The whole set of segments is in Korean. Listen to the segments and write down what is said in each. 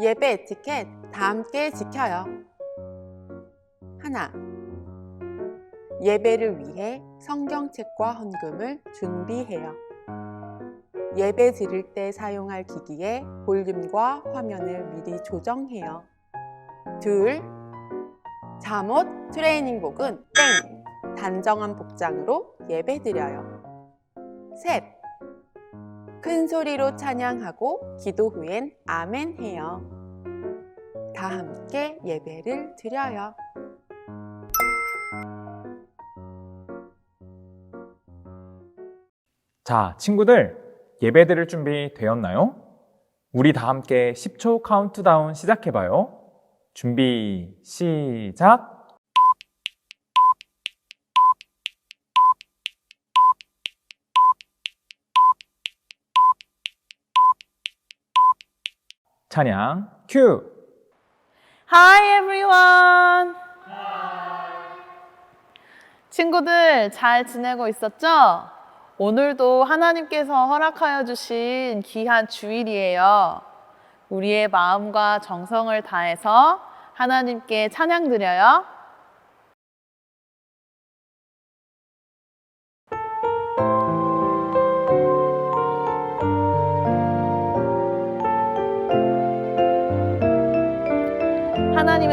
예배 에티켓 다 함께 지켜요. 하나. 예배를 위해 성경책과 헌금을 준비해요. 예배 드릴 때 사용할 기기의 볼륨과 화면을 미리 조정해요. 둘. 잠옷, 트레이닝복은 땡! 단정한 복장으로 예배 드려요. 셋. 큰 소리로 찬양하고 기도 후엔 아멘 해요. 다 함께 예배를 드려요. 자, 친구들, 예배 드릴 준비 되었나요? 우리 다 함께 10초 카운트다운 시작해봐요. 준비, 시작! 찬양, 큐! Hi everyone. 친구들 잘 지내고 있었죠? 오늘도 하나님께서 허락하여 주신 귀한 주일이에요. 우리의 마음과 정성을 다해서 하나님께 찬양 드려요.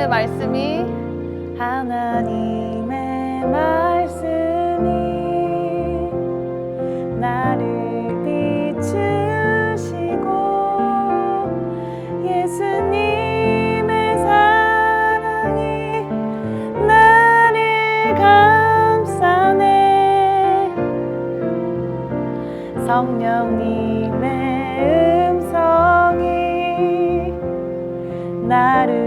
하나님의 말씀이 하나님의 말씀이 나를 비추시고 예수님의 사랑이 나를 감싸네. 성령님의 음성이 나를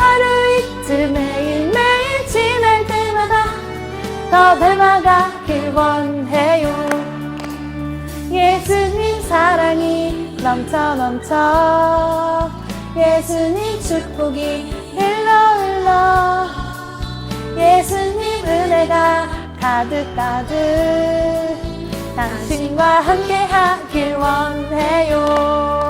하루 이틀 매일매일 지날 때마다 더 닮아가길 원해요. 예수님 사랑이 넘쳐 넘쳐 예수님 축복이 흘러 흘러 예수님 은혜가 가득 가득 당신과 함께 하길 원해요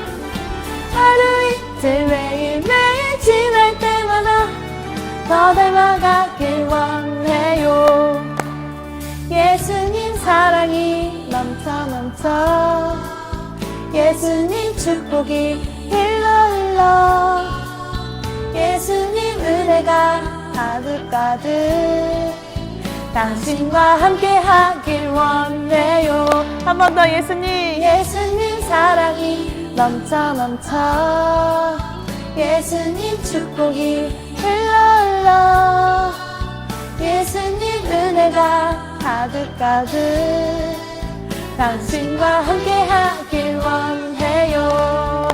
하루 이틀 매일매일 지날 때마다 더 닮아가길 원해요. 예수님 사랑이 넘쳐 넘쳐. 예수님 축복이 흘러 흘러. 예수님 은혜가 가득 가득 당신과 함께 하길 원해요. 한 번 더 예수님. 예수님 사랑이 넘쳐 넘쳐 예수님 축복이 흘러 흘러. 예수님 은혜가 가득 가득. 당신과 함께 하길 원해요.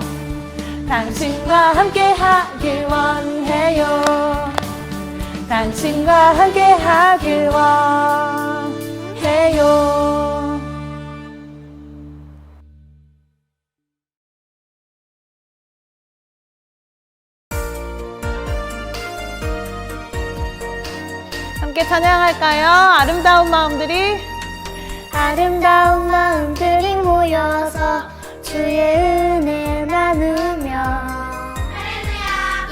당신과 함께 하길 원해요. 당신과 함께 하길 원해요 함께 찬양할까요? 아름다운 마음들이? 아름다운 마음들이 모여서 주의 은혜 나누며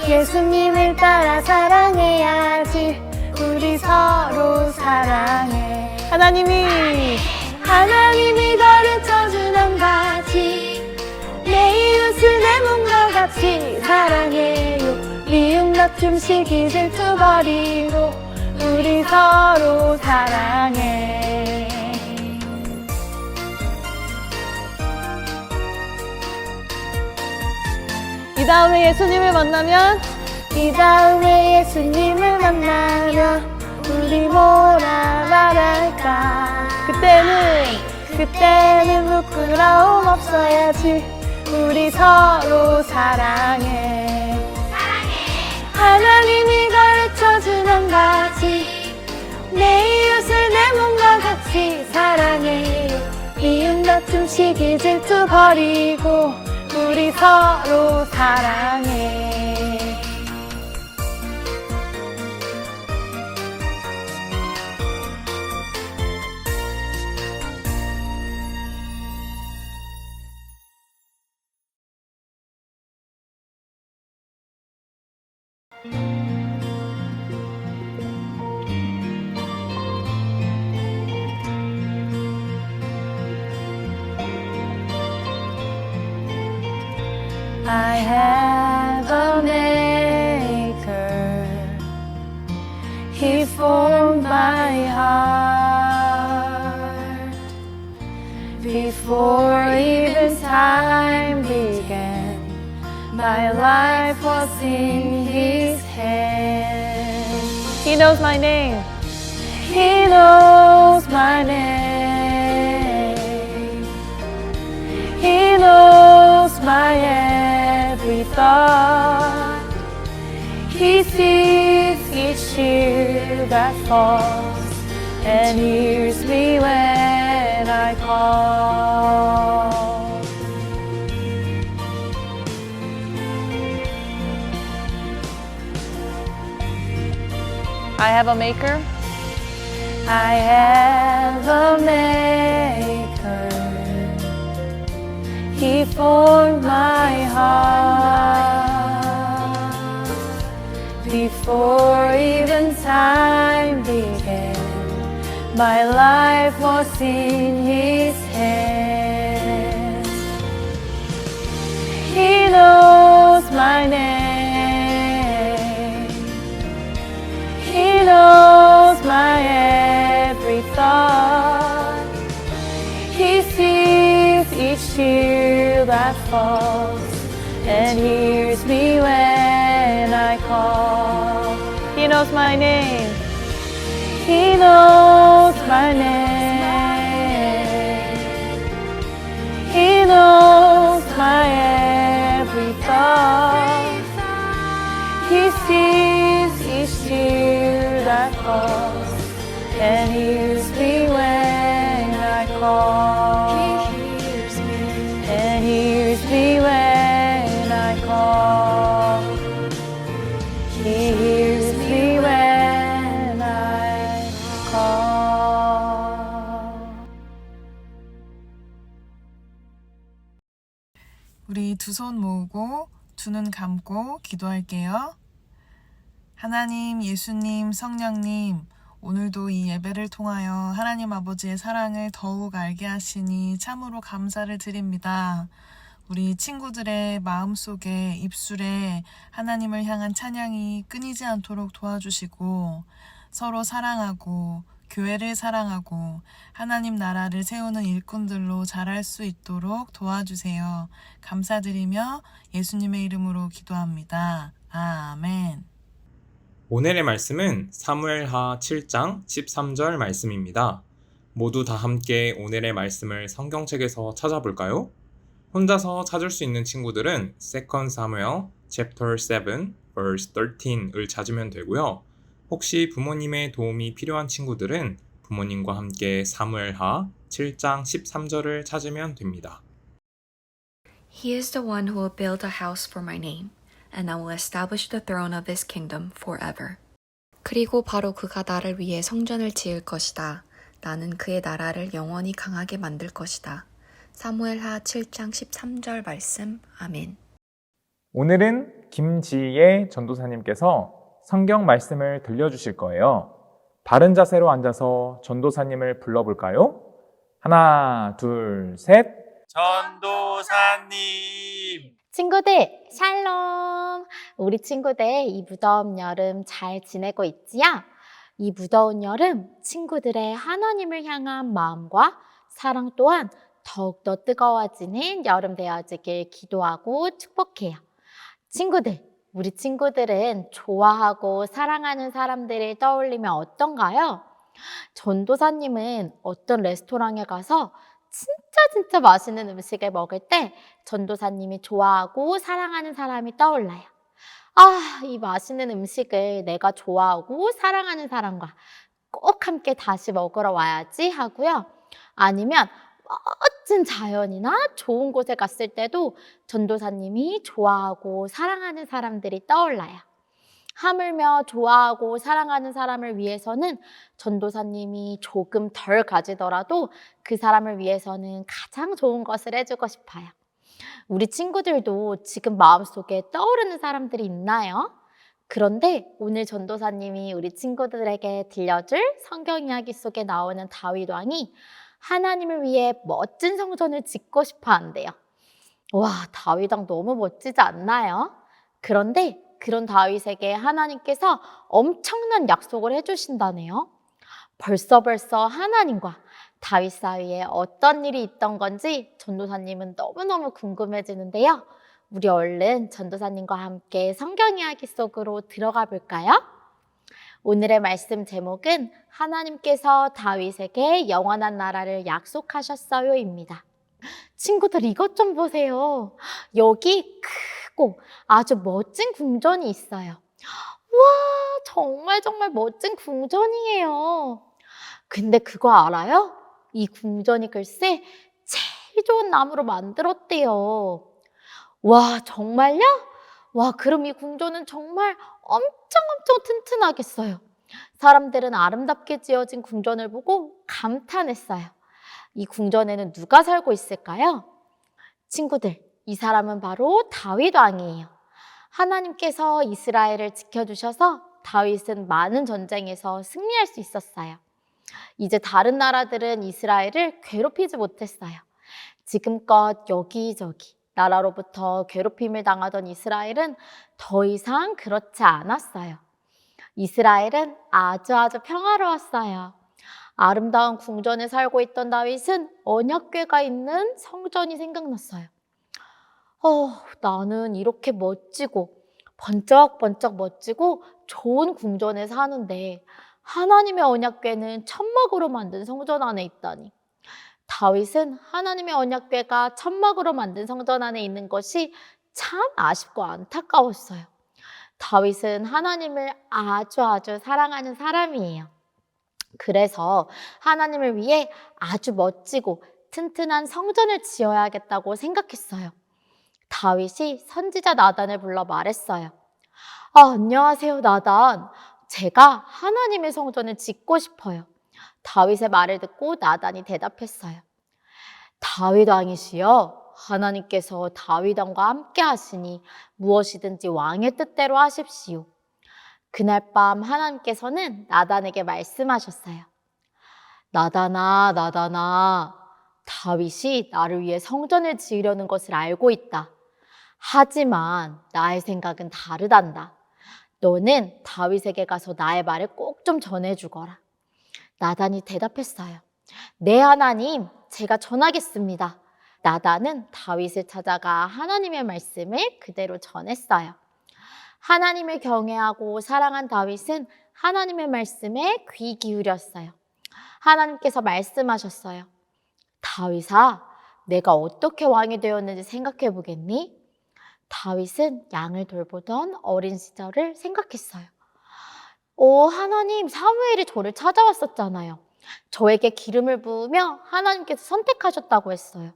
예수님을 따라 사랑해야지 우리 서로 사랑해. 하나님이. 하나님이 가르쳐준 한 가지 내 이웃을 내 몸과 같이 사랑해요. 미움 다툼 시기 질투 버리고 우리 서로 사랑해. 이 다음에 예수님을 만나면 이 다음에 예수님을 만나면 우리 뭐라 말할까? 그때는 그때는 부끄러움 없어야지 우리 서로 사랑해. 하나님이 가르쳐준 한 가지. 내 이웃을 내 몸과 같이 사랑해요 미움 다툼 시기 질투 버리고 우리 서로 사랑해. I before even time began. My life was in His hands. He knows my name. He knows my name. He knows my every thought. He sees each tear that falls and hears me when I call. I have a maker. I have a maker. He formed my heart before even time began. My life was in His hands. He knows my name. He knows my every thought. He sees each tear that falls and hears me when I call. He knows my name. He knows my name. He knows my every thought. He sees 우리 두 손 모으고 두 눈 감고 기도할게요. 하나님, 예수님, 성령님, 오늘도 이 예배를 통하여 하나님 아버지의 사랑을 더욱 알게 하시니 참으로 감사를 드립니다. 우리 친구들의 마음속에 입술에 하나님을 향한 찬양이 끊이지 않도록 도와주시고 서로 사랑하고 교회를 사랑하고 하나님 나라를 세우는 일꾼들로 자랄 수 있도록 도와주세요. 감사드리며 예수님의 이름으로 기도합니다. 아멘. 오늘의 말씀은 사무엘하 7장 13절 말씀입니다. 모두 다 함께 오늘의 말씀을 성경책에서 찾아볼까요? 혼자서 찾을 수 있는 친구들은 2 사무엘 chapter 7 verse 13을 찾으면 되고요. 혹시 부모님의 도움이 필요한 친구들은 부모님과 함께 사무엘하 7장 13절을 찾으면 됩니다. He is the one who will build a house for my name, and I will establish the throne of his kingdom forever. 그리고 바로 그가 나를 위해 성전을 지을 것이다. 나는 그의 나라를 영원히 강하게 만들 것이다. 사무엘하 7장 13절 말씀. 아멘. 오늘은 김지혜 전도사님께서 성경 말씀을 들려주실 거예요. 바른 자세로 앉아서 전도사님을 불러볼까요? 하나, 둘, 셋. 전도사님! 친구들, 샬롬! 우리 친구들 이 무더운 여름 잘 지내고 있지요? 이 무더운 여름 친구들의 하나님을 향한 마음과 사랑 또한 더욱더 뜨거워지는 여름 되어지길 기도하고 축복해요. 친구들, 우리 친구들은 좋아하고 사랑하는 사람들을 떠올리면 어떤가요? 전도사님은 어떤 레스토랑에 가서 진짜 진짜 맛있는 음식을 먹을 때 전도사님이 좋아하고 사랑하는 사람이 떠올라요. 아, 이 맛있는 음식을 내가 좋아하고 사랑하는 사람과 꼭 함께 다시 먹으러 와야지 하고요. 아니면 멋진 자연이나 좋은 곳에 갔을 때도 전도사님이 좋아하고 사랑하는 사람들이 떠올라요. 하물며 좋아하고 사랑하는 사람을 위해서는 전도사님이 조금 덜 가지더라도 그 사람을 위해서는 가장 좋은 것을 해주고 싶어요. 우리 친구들도 지금 마음속에 떠오르는 사람들이 있나요? 그런데 오늘 전도사님이 우리 친구들에게 들려줄 성경 이야기 속에 나오는 다윗 왕이 하나님을 위해 멋진 성전을 짓고 싶어 한대요. 와, 다윗 왕 너무 멋지지 않나요? 그런데 그런 다윗에게 하나님께서 엄청난 약속을 해주신다네요. 벌써 벌써 하나님과 다윗 사이에 어떤 일이 있던 건지 전도사님은 너무너무 궁금해지는데요. 우리 얼른 전도사님과 함께 성경 이야기 속으로 들어가 볼까요? 오늘의 말씀 제목은 하나님께서 다윗에게 영원한 나라를 약속하셨어요입니다. 친구들 이것 좀 보세요. 여기 크고 아주 멋진 궁전이 있어요. 와, 정말 정말 멋진 궁전이에요. 근데 그거 알아요? 이 궁전이 글쎄 제일 좋은 나무로 만들었대요. 와, 정말요? 와, 그럼 이 궁전은 정말 엄청 엄청 튼튼하겠어요. 사람들은 아름답게 지어진 궁전을 보고 감탄했어요. 이 궁전에는 누가 살고 있을까요? 친구들, 이 사람은 바로 다윗 왕이에요. 하나님께서 이스라엘을 지켜주셔서 다윗은 많은 전쟁에서 승리할 수 있었어요. 이제 다른 나라들은 이스라엘을 괴롭히지 못했어요. 지금껏 여기저기 나라로부터 괴롭힘을 당하던 이스라엘은 더 이상 그렇지 않았어요. 이스라엘은 아주 아주 평화로웠어요. 아름다운 궁전에 살고 있던 다윗은 언약궤가 있는 성전이 생각났어요. 어, 나는 이렇게 멋지고 번쩍번쩍 멋지고 좋은 궁전에 사는데 하나님의 언약궤는 천막으로 만든 성전 안에 있다니. 다윗은 하나님의 언약궤가 천막으로 만든 성전 안에 있는 것이 참 아쉽고 안타까웠어요. 다윗은 하나님을 아주 아주 사랑하는 사람이에요. 그래서 하나님을 위해 아주 멋지고 튼튼한 성전을 지어야겠다고 생각했어요. 다윗이 선지자 나단을 불러 말했어요. 아, 안녕하세요, 나단. 제가 하나님의 성전을 짓고 싶어요. 다윗의 말을 듣고 나단이 대답했어요. 다윗 왕이시여, 하나님께서 다윗 왕과 함께 하시니 무엇이든지 왕의 뜻대로 하십시오. 그날 밤 하나님께서는 나단에게 말씀하셨어요. 나단아, 나단아, 다윗이 나를 위해 성전을 지으려는 것을 알고 있다. 하지만 나의 생각은 다르단다. 너는 다윗에게 가서 나의 말을 꼭 좀 전해주거라. 나단이 대답했어요. 네, 하나님, 제가 전하겠습니다. 나단은 다윗을 찾아가 하나님의 말씀을 그대로 전했어요. 하나님을 경외하고 사랑한 다윗은 하나님의 말씀에 귀 기울였어요. 하나님께서 말씀하셨어요. 다윗아, 내가 어떻게 왕이 되었는지 생각해 보겠니? 다윗은 양을 돌보던 어린 시절을 생각했어요. 오, 하나님, 사무엘이 저를 찾아왔었잖아요. 저에게 기름을 부으며 하나님께서 선택하셨다고 했어요.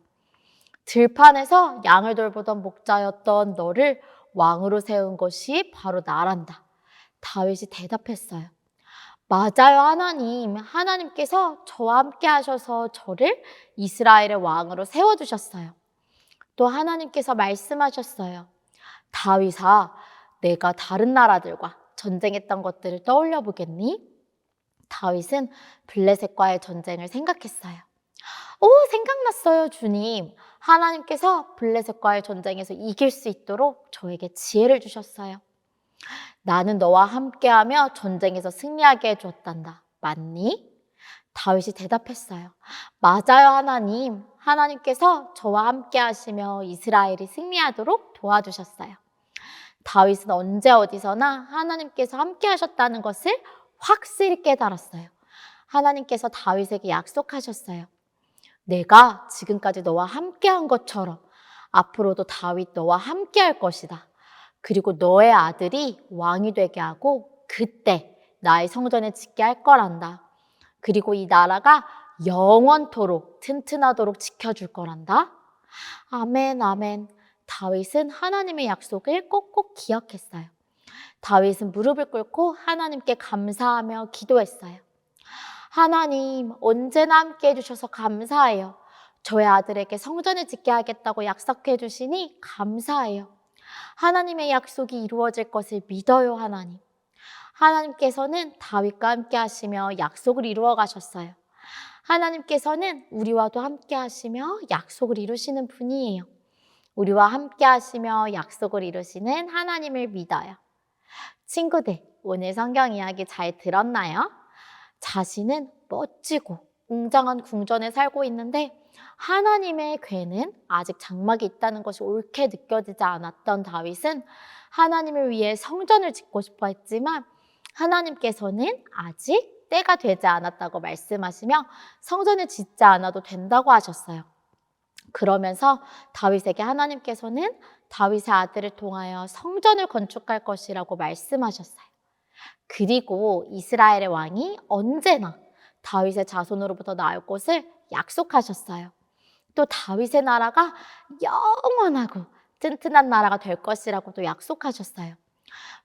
들판에서 양을 돌보던 목자였던 너를 왕으로 세운 것이 바로 나란다. 다윗이 대답했어요. 맞아요, 하나님. 하나님께서 저와 함께 하셔서 저를 이스라엘의 왕으로 세워주셨어요. 또 하나님께서 말씀하셨어요. 다윗아, 내가 다른 나라들과 전쟁했던 것들을 떠올려 보겠니? 다윗은 블레셋과의 전쟁을 생각했어요. 오, 생각났어요, 주님. 하나님께서 블레셋과의 전쟁에서 이길 수 있도록 저에게 지혜를 주셨어요. 나는 너와 함께하며 전쟁에서 승리하게 해주었단다. 맞니? 다윗이 대답했어요. 맞아요, 하나님. 하나님께서 저와 함께 하시며 이스라엘이 승리하도록 도와주셨어요. 다윗은 언제 어디서나 하나님께서 함께 하셨다는 것을 확실히 깨달았어요. 하나님께서 다윗에게 약속하셨어요. 내가 지금까지 너와 함께 한 것처럼 앞으로도 다윗 너와 함께 할 것이다. 그리고 너의 아들이 왕이 되게 하고 그때 나의 성전에 짓게 할 거란다. 그리고 이 나라가 영원토록 튼튼하도록 지켜줄 거란다. 아멘, 아멘. 다윗은 하나님의 약속을 꼭꼭 기억했어요. 다윗은 무릎을 꿇고 하나님께 감사하며 기도했어요. 하나님, 언제나 함께 해주셔서 감사해요. 저의 아들에게 성전을 짓게 하겠다고 약속해 주시니 감사해요. 하나님의 약속이 이루어질 것을 믿어요, 하나님. 하나님께서는 다윗과 함께 하시며 약속을 이루어 가셨어요. 하나님께서는 우리와도 함께 하시며 약속을 이루시는 분이에요. 우리와 함께 하시며 약속을 이루시는 하나님을 믿어요. 친구들, 오늘 성경 이야기 잘 들었나요? 자신은 멋지고 웅장한 궁전에 살고 있는데 하나님의 괴는 아직 장막이 있다는 것이 옳게 느껴지지 않았던 다윗은 하나님을 위해 성전을 짓고 싶어 했지만 하나님께서는 아직 때가 되지 않았다고 말씀하시며 성전을 짓지 않아도 된다고 하셨어요. 그러면서 다윗에게 하나님께서는 다윗의 아들을 통하여 성전을 건축할 것이라고 말씀하셨어요. 그리고 이스라엘의 왕이 언제나 다윗의 자손으로부터 나올 것을 약속하셨어요. 또 다윗의 나라가 영원하고 튼튼한 나라가 될 것이라고도 약속하셨어요.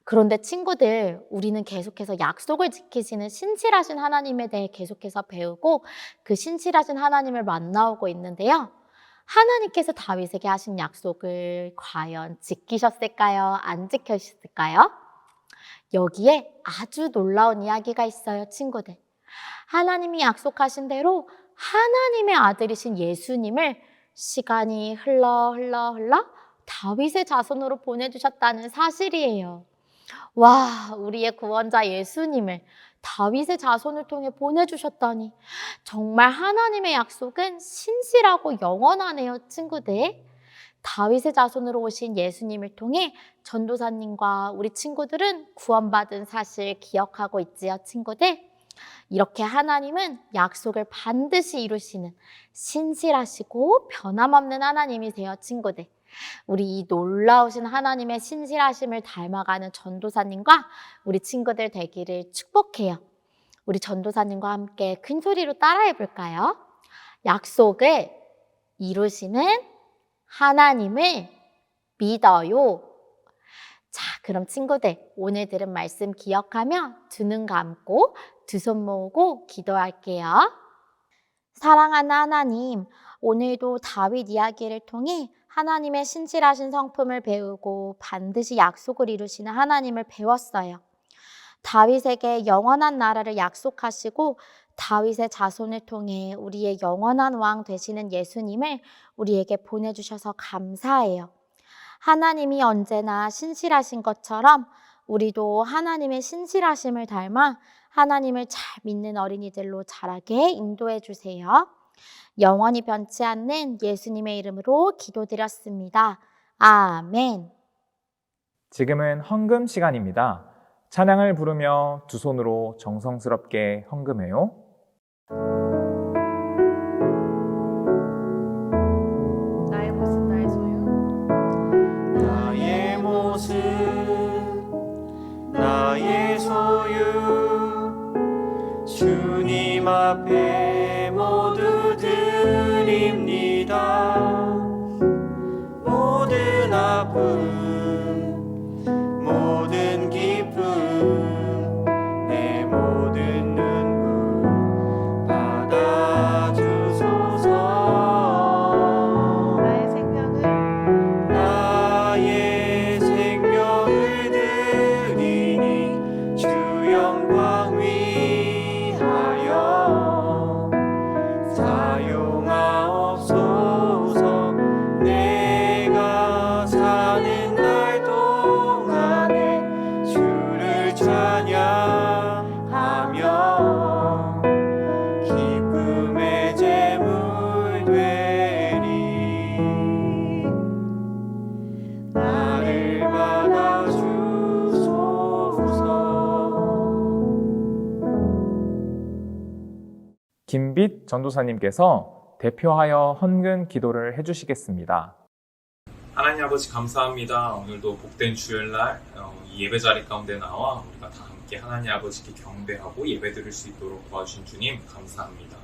그런데 친구들, 우리는 계속해서 약속을 지키시는 신실하신 하나님에 대해 계속해서 배우고 그 신실하신 하나님을 만나오고 있는데요. 하나님께서 다윗에게 하신 약속을 과연 지키셨을까요? 안 지키셨을까요? 여기에 아주 놀라운 이야기가 있어요, 친구들. 하나님이 약속하신 대로 하나님의 아들이신 예수님을 시간이 흘러 흘러 흘러 다윗의 자손으로 보내주셨다는 사실이에요. 와, 우리의 구원자 예수님을 다윗의 자손을 통해 보내주셨다니 정말 하나님의 약속은 신실하고 영원하네요, 친구들. 다윗의 자손으로 오신 예수님을 통해 전도사님과 우리 친구들은 구원받은 사실 기억하고 있지요, 친구들. 이렇게 하나님은 약속을 반드시 이루시는 신실하시고 변함없는 하나님이세요, 친구들. 우리 이 놀라우신 하나님의 신실하심을 닮아가는 전도사님과 우리 친구들 되기를 축복해요. 우리 전도사님과 함께 큰 소리로 따라해 볼까요? 약속을 이루시는 하나님을 믿어요. 자, 그럼 친구들, 오늘 들은 말씀 기억하며 두 눈 감고 두 손 모으고 기도할게요. 사랑하는 하나님, 오늘도 다윗 이야기를 통해 하나님의 신실하신 성품을 배우고 반드시 약속을 이루시는 하나님을 배웠어요. 다윗에게 영원한 나라를 약속하시고 다윗의 자손을 통해 우리의 영원한 왕 되시는 예수님을 우리에게 보내주셔서 감사해요. 하나님이 언제나 신실하신 것처럼 우리도 하나님의 신실하심을 닮아 하나님을 잘 믿는 어린이들로 자라게 인도해 주세요. 영원히 변치 않는 예수님의 이름으로 기도드렸습니다. 아멘. 지금은 헌금 시간입니다. 찬양을 부르며 두 손으로 정성스럽게 헌금해요. 나의 모습 나의 소유 나의 모습 나의 소유 주님 앞에 전도사님께서 대표하여 헌금 기도를 해주시겠습니다. 하나님 아버지 감사합니다. 오늘도 복된 주일날 어, 이 예배 자리 가운데 나와 우리가 다 함께 하나님 아버지께 경배하고 예배 드릴 수 있도록 도와주신 주님 감사합니다.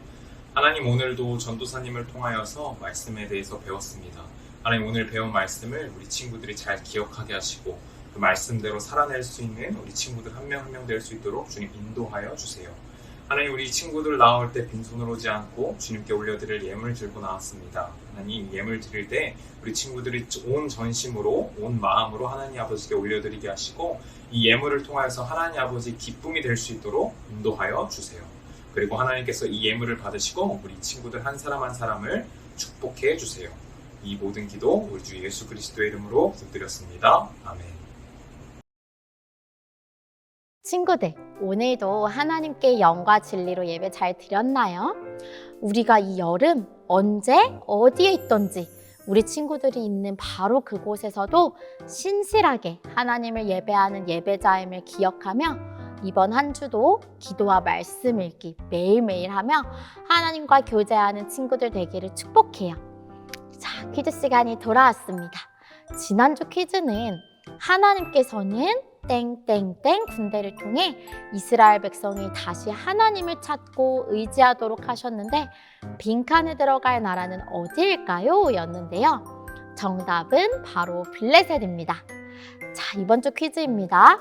하나님 오늘도 전도사님을 통하여서 말씀에 대해서 배웠습니다. 하나님 오늘 배운 말씀을 우리 친구들이 잘 기억하게 하시고 그 말씀대로 살아낼 수 있는 우리 친구들 한 명 한 명 될 수 있도록 주님 인도하여 주세요. 하나님 우리 친구들 나올 때 빈손으로 오지 않고 주님께 올려드릴 예물 들고 나왔습니다. 하나님 예물 드릴 때 우리 친구들이 온 전심으로 온 마음으로 하나님 아버지께 올려드리게 하시고 이 예물을 통하여서 하나님 아버지 기쁨이 될 수 있도록 인도하여 주세요. 그리고 하나님께서 이 예물을 받으시고 우리 친구들 한 사람 한 사람을 축복해 주세요. 이 모든 기도 우리 주 예수 그리스도의 이름으로 부탁드렸습니다. 아멘. 친구들, 오늘도 하나님께 영과 진리로 예배 잘 드렸나요? 우리가 이 여름 언제 어디에 있던지 우리 친구들이 있는 바로 그곳에서도 신실하게 하나님을 예배하는 예배자임을 기억하며 이번 한 주도 기도와 말씀 읽기 매일매일 하며 하나님과 교제하는 친구들 되기를 축복해요. 자, 퀴즈 시간이 돌아왔습니다. 지난주 퀴즈는 하나님께서는 땡땡땡 군대를 통해 이스라엘 백성이 다시 하나님을 찾고 의지하도록 하셨는데 빈칸에 들어갈 나라는 어디일까요? 였는데요. 정답은 바로 블레셋입니다. 자, 이번 주 퀴즈입니다.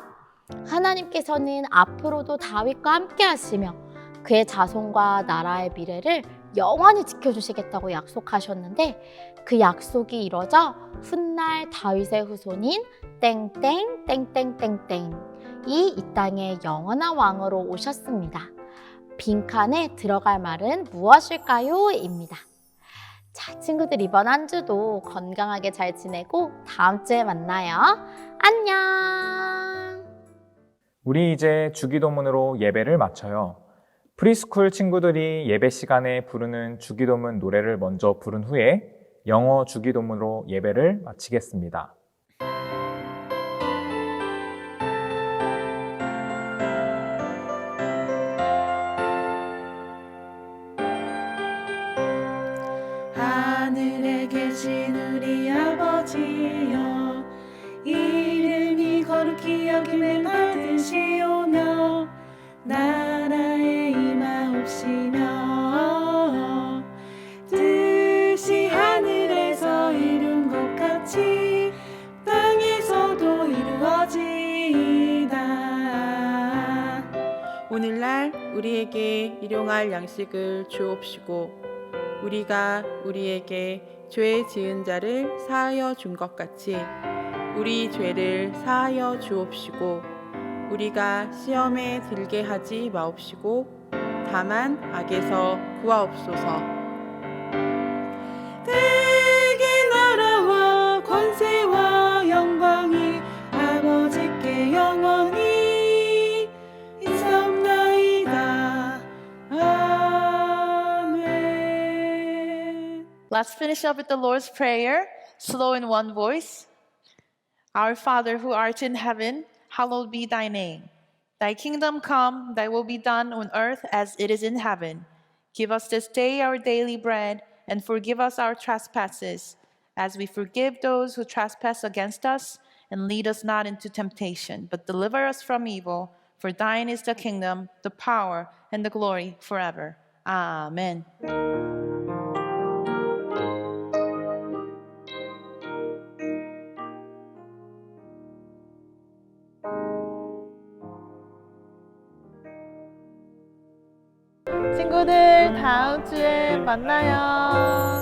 하나님께서는 앞으로도 다윗과 함께 하시며 그의 자손과 나라의 미래를 영원히 지켜주시겠다고 약속하셨는데 그 약속이 이뤄져 훗날 다윗의 후손인 땡땡 땡땡땡땡이 이 땅의 영원한 왕으로 오셨습니다. 빈칸에 들어갈 말은 무엇일까요? 입니다. 자, 친구들 이번 한 주도 건강하게 잘 지내고 다음 주에 만나요. 안녕! 우리 이제 주기도문으로 예배를 마쳐요. 프리스쿨 친구들이 예배 시간에 부르는 주기도문 노래를 먼저 부른 후에 영어 주기도문으로 예배를 마치겠습니다. 우리에게 일용할 양식을 주옵시고 우리가 우리에게 죄 지은 자를 사하여 준 것 같이 우리 죄를 사하여 주옵시고 우리가 시험에 들게 하지 마옵시고 다만 악에서 구하옵소서. Let's finish up with the Lord's Prayer, slow in one voice. Our Father who art in heaven, hallowed be thy name. Thy kingdom come, thy will be done on earth as it is in heaven. Give us this day our daily bread, and forgive us our trespasses, as we forgive those who trespass against us. And lead us not into temptation, but deliver us from evil. For thine is the kingdom, the power, and the glory forever. Amen. 다음 주에 만나요.